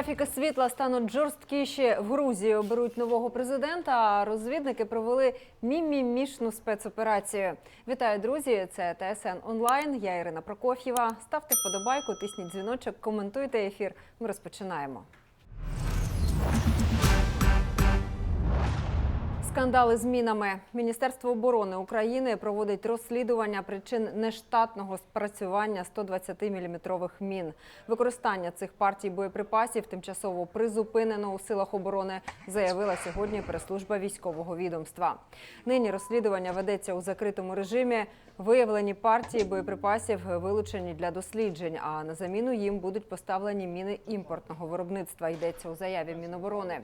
Графіки світла стануть жорсткіші. В Грузії оберуть нового президента. А розвідники провели мімімішну спецоперацію. Вітаю, друзі! Це ТСН онлайн. Я Ірина Прокоф'єва. Ставте вподобайку, тисніть дзвіночок, коментуйте ефір. Ми розпочинаємо. Скандали з мінами. Міністерство оборони України проводить розслідування причин нештатного спрацювання 120-мм мін. Використання цих партій боєприпасів тимчасово призупинено у силах оборони, заявила сьогодні прес-служба військового відомства. Нині розслідування ведеться у закритому режимі. Виявлені партії боєприпасів вилучені для досліджень. А на заміну їм будуть поставлені міни імпортного виробництва. Йдеться у заяві Міноборони.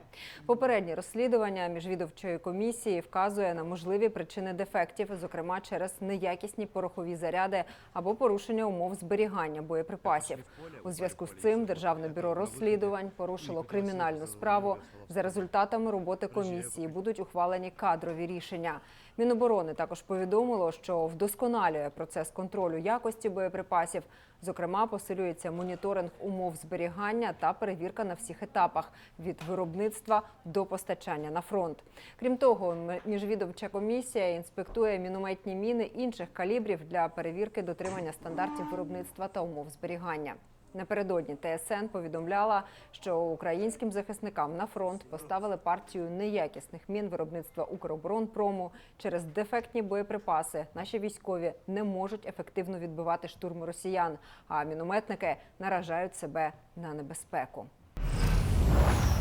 Попереднє розслідування міжвідомчої комісії вказує на можливі причини дефектів, зокрема через неякісні порохові заряди або порушення умов зберігання боєприпасів. У зв'язку з цим Державне бюро розслідувань порушило кримінальну справу. За результатами роботи комісії будуть ухвалені кадрові рішення. Міноборони також повідомило, що вдосконалює процес контролю якості боєприпасів. Зокрема, посилюється моніторинг умов зберігання та перевірка на всіх етапах від виробництва до постачання на фронт. Крім того, міжвідомча комісія інспектує мінометні міни інших калібрів для перевірки дотримання стандартів виробництва та умов зберігання. Напередодні ТСН повідомляла, що українським захисникам на фронт поставили партію неякісних мін виробництва Укроборонпрому. Через дефектні боєприпаси наші військові не можуть ефективно відбивати штурми росіян, а мінометники наражають себе на небезпеку.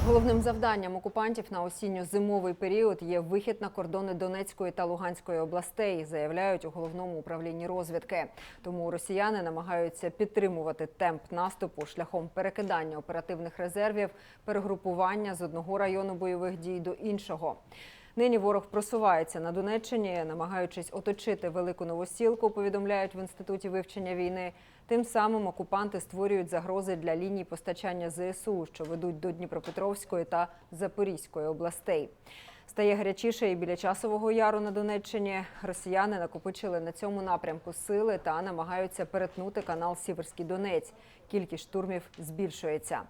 Головним завданням окупантів на осінньо-зимовий період є вихід на кордони Донецької та Луганської областей, заявляють у головному управлінні розвідки. Тому росіяни намагаються підтримувати темп наступу шляхом перекидання оперативних резервів, перегрупування з одного району бойових дій до іншого. Нині ворог просувається на Донеччині, намагаючись оточити велику новосілку, повідомляють в інституті вивчення війни. Тим самим окупанти створюють загрози для ліній постачання ЗСУ, що ведуть до Дніпропетровської та Запорізької областей. Стає гарячіше і біля часового яру на Донеччині. Росіяни накопичили на цьому напрямку сили та намагаються перетнути канал Сіверський Донець. Кількість штурмів збільшується.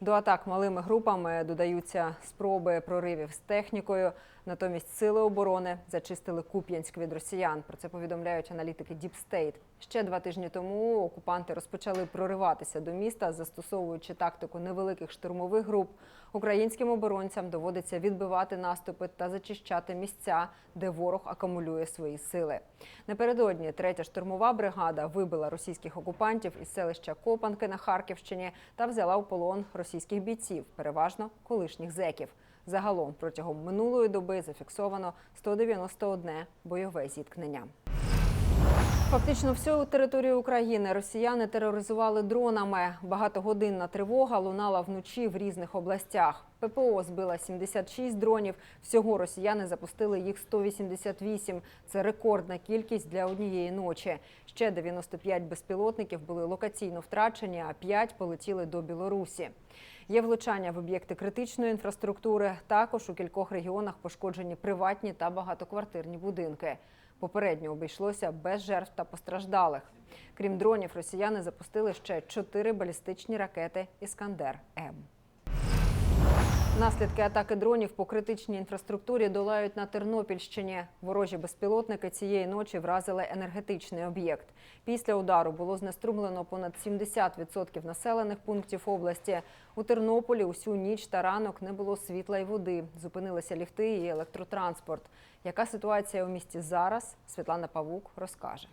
До атак малими групами додаються спроби проривів з технікою. Натомість сили оборони зачистили Куп'янськ від росіян. Про це повідомляють аналітики State. Ще два тижні тому окупанти розпочали прориватися до міста, застосовуючи тактику невеликих штурмових груп. Українським оборонцям доводиться відбивати наступи та зачищати місця, де ворог акумулює свої сили. Напередодні третя штурмова бригада вибила російських окупантів із селища Копанки на Харківщині та взяла у полон російських бійців, переважно колишніх зеків. Загалом протягом минулої доби зафіксовано 191 бойове зіткнення. Фактично всю територію України росіяни тероризували дронами. Багатогодинна тривога лунала вночі в різних областях. ППО збила 76 дронів. Всього росіяни запустили їх 188. Це рекордна кількість для однієї ночі. Ще 95 безпілотників були локаційно втрачені, а 5 полетіли до Білорусі. Є влучання в об'єкти критичної інфраструктури. Також у кількох регіонах пошкоджені приватні та багатоквартирні будинки. Попередньо обійшлося без жертв та постраждалих. Крім дронів, росіяни запустили ще чотири балістичні ракети Іскандер М. Наслідки атаки дронів по критичній інфраструктурі долають на Тернопільщині. Ворожі безпілотники цієї ночі вразили енергетичний об'єкт. Після удару було знеструмлено понад 70% населених пунктів області. У Тернополі усю ніч та ранок не було світла й води. Зупинилися ліфти і електротранспорт. Яка ситуація у місті зараз? Світлана Павук розкаже.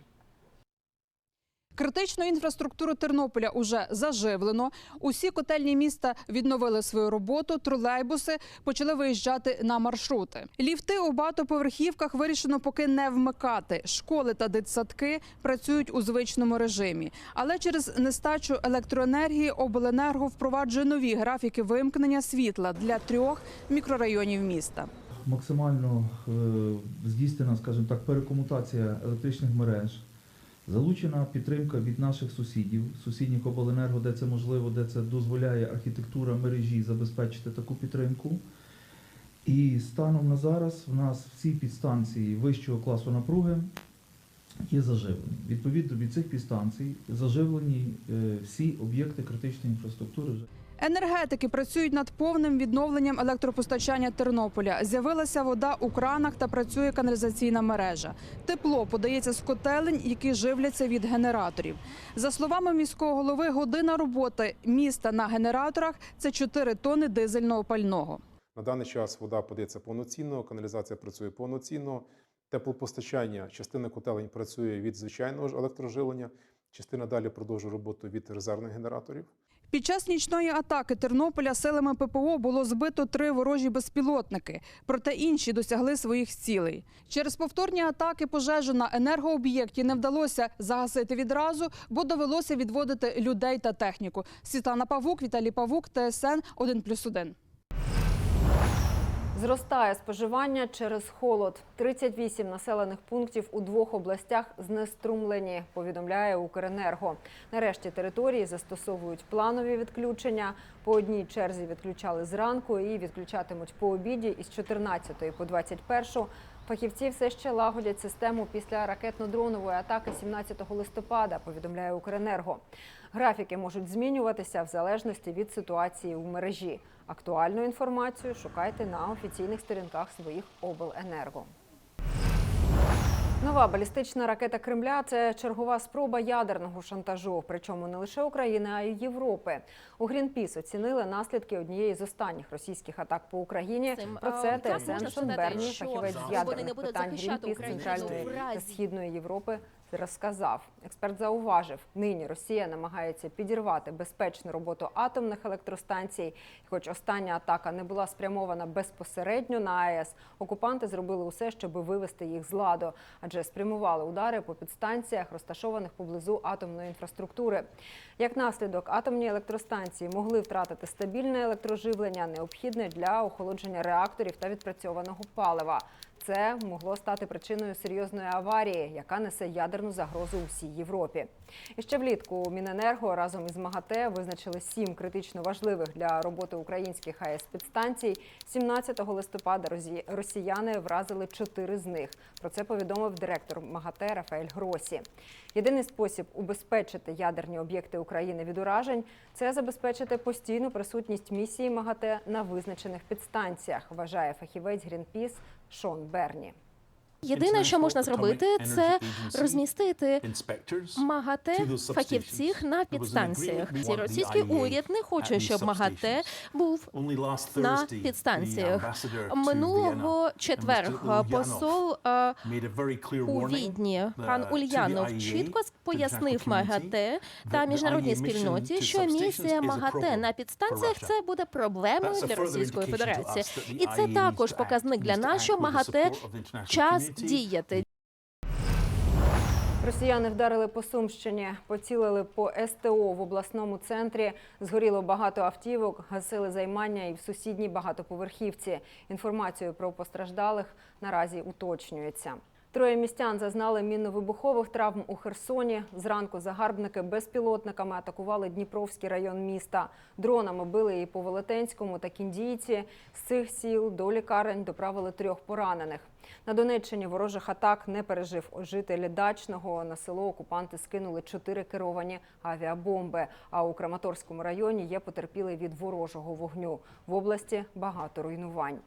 Критичну інфраструктуру Тернополя уже заживлено. Усі котельні міста відновили свою роботу. Тролейбуси почали виїжджати на маршрути. Ліфти у багатоповерхівках вирішено поки не вмикати. Школи та дитсадки працюють у звичному режимі. Але через нестачу електроенергії обленерго впроваджує нові графіки вимкнення світла для трьох мікрорайонів міста. максимально е, здійснена, скажімо так, перекомутація електричних мереж. Залучена підтримка від наших сусідів, сусідніх обленерго, де це можливо, де це дозволяє архітектура мережі забезпечити таку підтримку. І станом на зараз в нас всі підстанції вищого класу напруги є заживлені. Відповідно від цих підстанцій заживлені е, всі об'єкти критичної інфраструктури. Енергетики працюють над повним відновленням електропостачання Тернополя. З'явилася вода у кранах та працює каналізаційна мережа. Тепло подається з котелень, які живляться від генераторів. За словами міського голови, година роботи міста на генераторах це 4 тони дизельного пального. На даний час вода подається повноцінно, каналізація працює повноцінно, теплопостачання, частина котелень працює від звичайного ж електроживлення, частина далі продовжує роботу від резервних генераторів. Під час нічної атаки Тернополя силами ППО було збито три ворожі безпілотники, проте інші досягли своїх цілей. Через повторні атаки пожежу на енергооб'єкті не вдалося загасити відразу, бо довелося відводити людей та техніку. Світлана Павук, Віталій Павук, ТСН 1+,1. Зростає споживання через холод. 38 населених пунктів у двох областях знеструмлені, повідомляє Укренерго. Нарешті території застосовують планові відключення. По одній черзі відключали зранку і відключатимуть по обіді із 14 по 21. Фахівці все ще лагодять систему після ракетно-дронової атаки 17 листопада, повідомляє Укренерго. Графіки можуть змінюватися в залежності від ситуації у мережі. Актуальну інформацію шукайте на офіційних сторінках своїх обленерго. Нова балістична ракета Кремля це чергова спроба ядерного шантажу, причому не лише України, а й Європи. У Грінпіс оцінили наслідки однієї з останніх російських атак по Україні. Цим, Про це ТСН можна Шон сказати, Берні, що фахівець з ядерних питань Грінпіс Центральної та? Східної Європи розказав. Експерт зауважив, нині Росія намагається підірвати безпечну роботу атомних електростанцій. І хоч остання атака не була спрямована безпосередньо на АЕС, окупанти зробили усе, щоб вивести їх з ладу, адже спрямували удари по підстанціях, розташованих поблизу атомної інфраструктури. Як наслідок, атомні електростанції могли втратити стабільне електроживлення, необхідне для охолодження реакторів та відпрацьованого палива. Це могло стати причиною серйозної аварії, яка несе ядерну загрозу у всій Європі. І ще влітку Міненерго разом із МАГАТЕ визначили сім критично важливих для роботи українських АЕС підстанцій. 17 листопада росіяни вразили чотири з них. Про це повідомив директор МАГАТЕ Рафаель Гросі. Єдиний спосіб убезпечити ядерні об'єкти України від уражень це забезпечити постійну присутність місії МАГАТЕ на визначених підстанціях, вважає фахівець Грінпіс Шон Берні. Єдине, що можна зробити, це розмістити МАГАТЕ фахівців на підстанціях. Ці російський уряд не хоче, щоб МАГАТЕ був на підстанціях. Минулого четверга посол е, у Відні. пан Ульянов чітко пояснив МАГАТЕ та міжнародній спільноті, що місія МАГАТЕ на підстанціях це буде проблемою для Російської Федерації, і це також показник для нас, що МАГАТЕ час діяти. Росіяни вдарили по Сумщині, поцілили по СТО в обласному центрі. Згоріло багато автівок, гасили займання і в сусідній багатоповерхівці. Інформацію про постраждалих наразі уточнюється. Троє містян зазнали мінно-вибухових травм у Херсоні. Зранку загарбники безпілотниками атакували Дніпровський район міста. Дронами били і по Велетенському та Кіндійці. З цих сіл до лікарень доправили трьох поранених. На Донеччині ворожих атак не пережив жителі дачного. На село окупанти скинули чотири керовані авіабомби. А у Краматорському районі є потерпілий від ворожого вогню. В області багато руйнувань.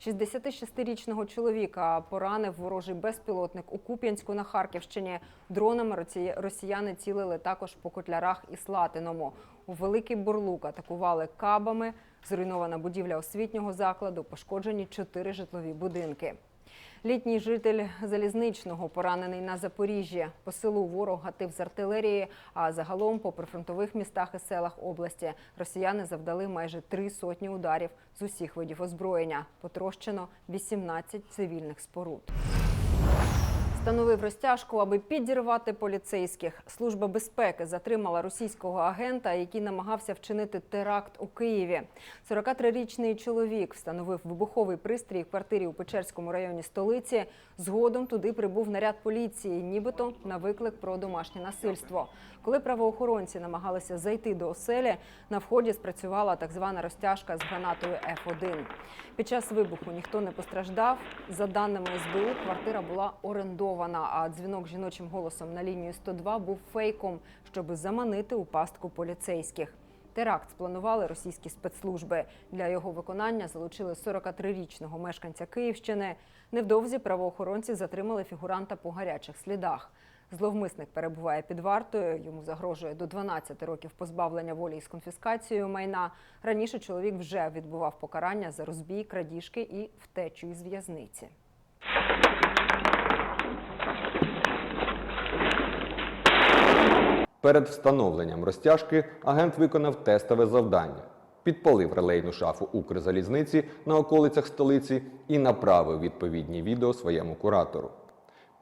66-річного чоловіка поранив ворожий безпілотник у Куп'янську на Харківщині. Дронами росіяни цілили також по котлярах і Слатиному. У Великий Бурлук атакували кабами. Зруйнована будівля освітнього закладу, пошкоджені чотири житлові будинки. Літній житель залізничного поранений на Запоріжжі. По селу ворог гатив з артилерії, а загалом по прифронтових містах і селах області росіяни завдали майже три сотні ударів з усіх видів озброєння. Потрощено 18 цивільних споруд. Встановив розтяжку, аби підірвати поліцейських. Служба безпеки затримала російського агента, який намагався вчинити теракт у Києві. 43-річний чоловік встановив вибуховий пристрій в квартирі у Печерському районі столиці. Згодом туди прибув наряд поліції, нібито на виклик про домашнє насильство. Коли правоохоронці намагалися зайти до оселі, на вході спрацювала так звана розтяжка з гранатою F1. Під час вибуху ніхто не постраждав. За даними СБУ, квартира була орендована, а дзвінок жіночим голосом на лінію 102 був фейком, щоб заманити у пастку поліцейських. Теракт спланували російські спецслужби. Для його виконання залучили 43-річного мешканця Київщини. Невдовзі правоохоронці затримали фігуранта по гарячих слідах. Зловмисник перебуває під вартою. Йому загрожує до 12 років позбавлення волі із конфіскацією майна. Раніше чоловік вже відбував покарання за розбій, крадіжки і втечу із в'язниці. Перед встановленням розтяжки агент виконав тестове завдання, підпалив релейну шафу Укрзалізниці на околицях столиці і направив відповідні відео своєму куратору.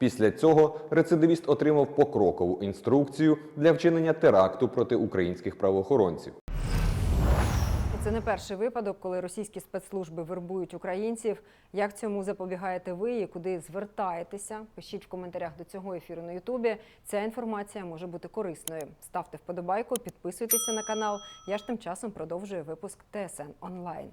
Після цього рецидивіст отримав покрокову інструкцію для вчинення теракту проти українських правоохоронців. Це не перший випадок, коли російські спецслужби вербують українців. Як цьому запобігаєте ви і куди звертаєтеся? Пишіть в коментарях до цього ефіру на Ютубі. Ця інформація може бути корисною. Ставте вподобайку, підписуйтеся на канал. Я ж тим часом продовжую випуск ТСН онлайн.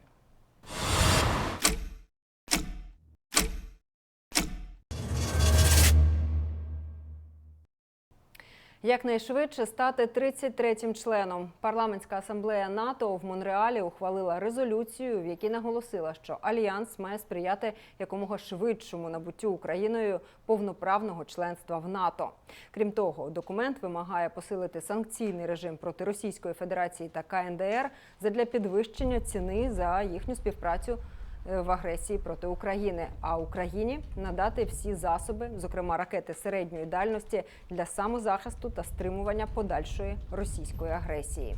Якнайшвидше стати 33-м членом. Парламентська асамблея НАТО в Монреалі ухвалила резолюцію, в якій наголосила, що альянс має сприяти якомога швидшому набуттю Україною повноправного членства в НАТО. Крім того, документ вимагає посилити санкційний режим проти Російської Федерації та КНДР задля підвищення ціни за їхню співпрацю в агресії проти України, а Україні надати всі засоби, зокрема ракети середньої дальності, для самозахисту та стримування подальшої російської агресії.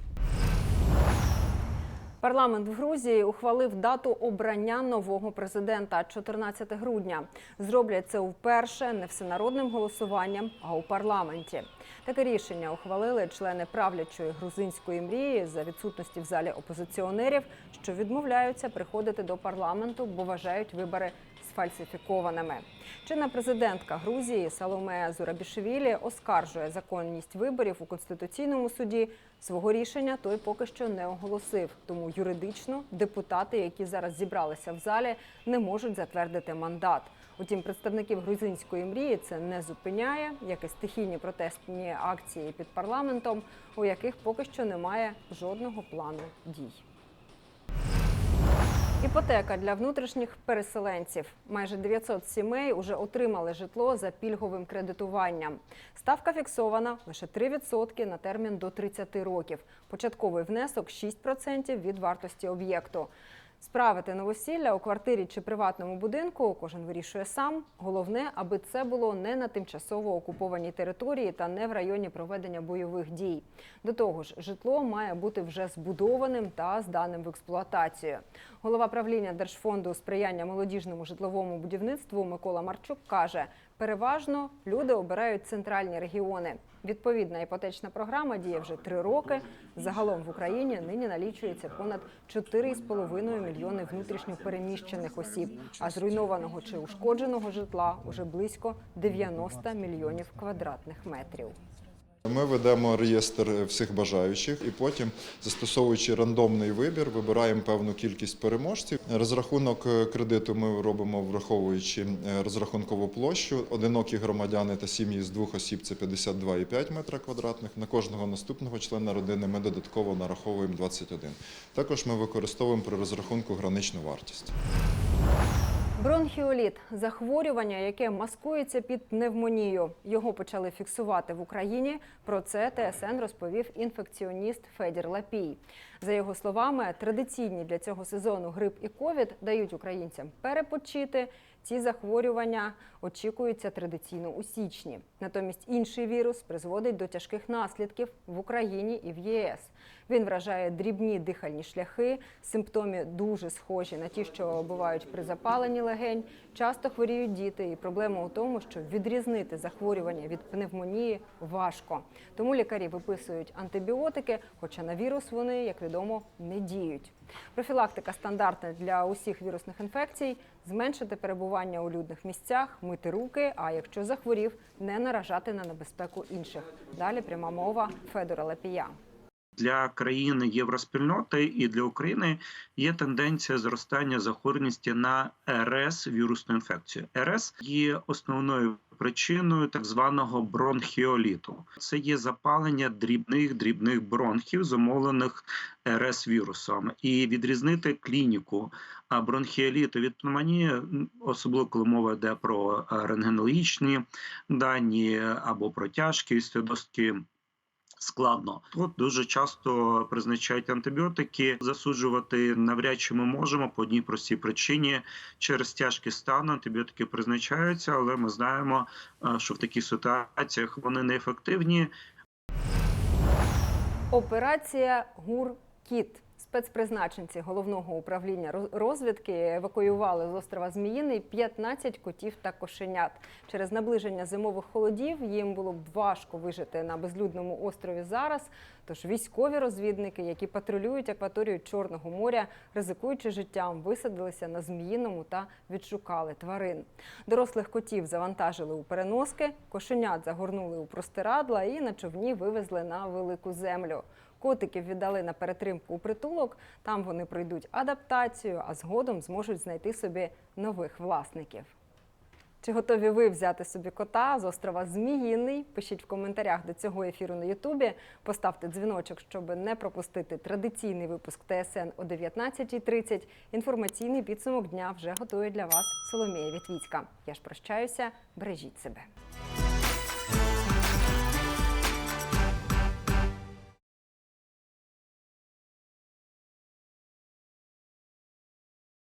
Парламент в Грузії ухвалив дату обрання нового президента 14 грудня. Зроблять це вперше не всенародним голосуванням, а у парламенті. Таке рішення ухвалили члени правлячої грузинської мрії за відсутності в залі опозиціонерів, що відмовляються приходити до парламенту, бо вважають вибори сфальсифікованими. Чинна президентка Грузії Саломе Зурабішвілі оскаржує законність виборів у конституційному суді. Свого рішення той поки що не оголосив. Тому юридично депутати, які зараз зібралися в залі, не можуть затвердити мандат. Утім, представників грузинської мрії це не зупиняє, як і стихійні протестні акції під парламентом, у яких поки що немає жодного плану дій. Іпотека для внутрішніх переселенців. Майже 900 сімей уже отримали житло за пільговим кредитуванням. Ставка фіксована лише 3% на термін до 30 років. Початковий внесок 6% від вартості об'єкту. Справити новосілля у квартирі чи приватному будинку кожен вирішує сам. Головне, аби це було не на тимчасово окупованій території та не в районі проведення бойових дій. До того ж, житло має бути вже збудованим та зданим в експлуатацію. Голова правління Держфонду сприяння молодіжному житловому будівництву Микола Марчук каже: переважно люди обирають центральні регіони. Відповідна іпотечна програма діє вже три роки. Загалом в Україні нині налічується понад 4,5 мільйони внутрішньо переміщених осіб, а зруйнованого чи ушкодженого житла уже близько 90 мільйонів квадратних метрів. Ми ведемо реєстр всіх бажаючих і потім, застосовуючи рандомний вибір, вибираємо певну кількість переможців. Розрахунок е, кредиту ми робимо враховуючи е, розрахункову площу. Одинокі громадяни та сім'ї з двох осіб це 52,5 метра квадратних. На кожного наступного члена родини ми додатково нараховуємо 21. Також ми використовуємо при розрахунку граничну вартість. Бронхіоліт захворювання, яке маскується під пневмонію. Його почали фіксувати в Україні. Про це ТСН розповів інфекціоніст Федір Лапій. За його словами, традиційні для цього сезону грип і ковід дають українцям перепочити. Ці захворювання очікуються традиційно у січні. Натомість інший вірус призводить до тяжких наслідків в Україні і в ЄС. Він вражає дрібні дихальні шляхи. Симптоми дуже схожі на ті, що бувають при запаленні легень. Часто хворіють діти, і проблема у тому, що відрізнити захворювання від пневмонії важко. Тому лікарі виписують антибіотики, хоча на вірус вони, як відомо, не діють. Профілактика стандартна для усіх вірусних інфекцій зменшити перебування у людних місцях, мити руки. А якщо захворів, не наражати на небезпеку інших. Далі пряма мова Федора Лапія. Для країн євроспільноти і для України є тенденція зростання захворюваності на РС вірусну інфекцію. РС є основною причиною так званого бронхіоліту. Це є запалення дрібних дрібних бронхів, зумовлених РС вірусом, і відрізнити клініку бронхіоліту від пневмонії, особливо коли мова йде про рентгенологічні дані або про тяжкість, досить складно. Тут дуже часто призначають антибіотики. Засуджувати навряд чи ми можемо по одній простій причині через тяжкий стан антибіотики призначаються, але ми знаємо, е, що в таких ситуаціях вони неефективні. Операція ГУР-КІТ. Спецпризначенці головного управління роз- розвідки евакуювали з острова Зміїний 15 котів та кошенят. Через наближення зимових холодів їм було б важко вижити на безлюдному острові зараз. Тож військові розвідники, які патрулюють акваторію Чорного моря, ризикуючи життям, висадилися на Зміїному та відшукали тварин. Дорослих котів завантажили у переноски, кошенят загорнули у простирадла і на човні вивезли на велику землю. Котиків віддали на перетримку у притулок. Там вони пройдуть адаптацію, а згодом зможуть знайти собі нових власників. Чи готові ви взяти собі кота з острова Зміїний? Пишіть в коментарях до цього ефіру на Ютубі. Поставте дзвіночок, щоб не пропустити традиційний випуск ТСН о 19.30. Інформаційний підсумок дня вже готує для вас Соломія Вітвіцька. Я ж прощаюся, бережіть себе.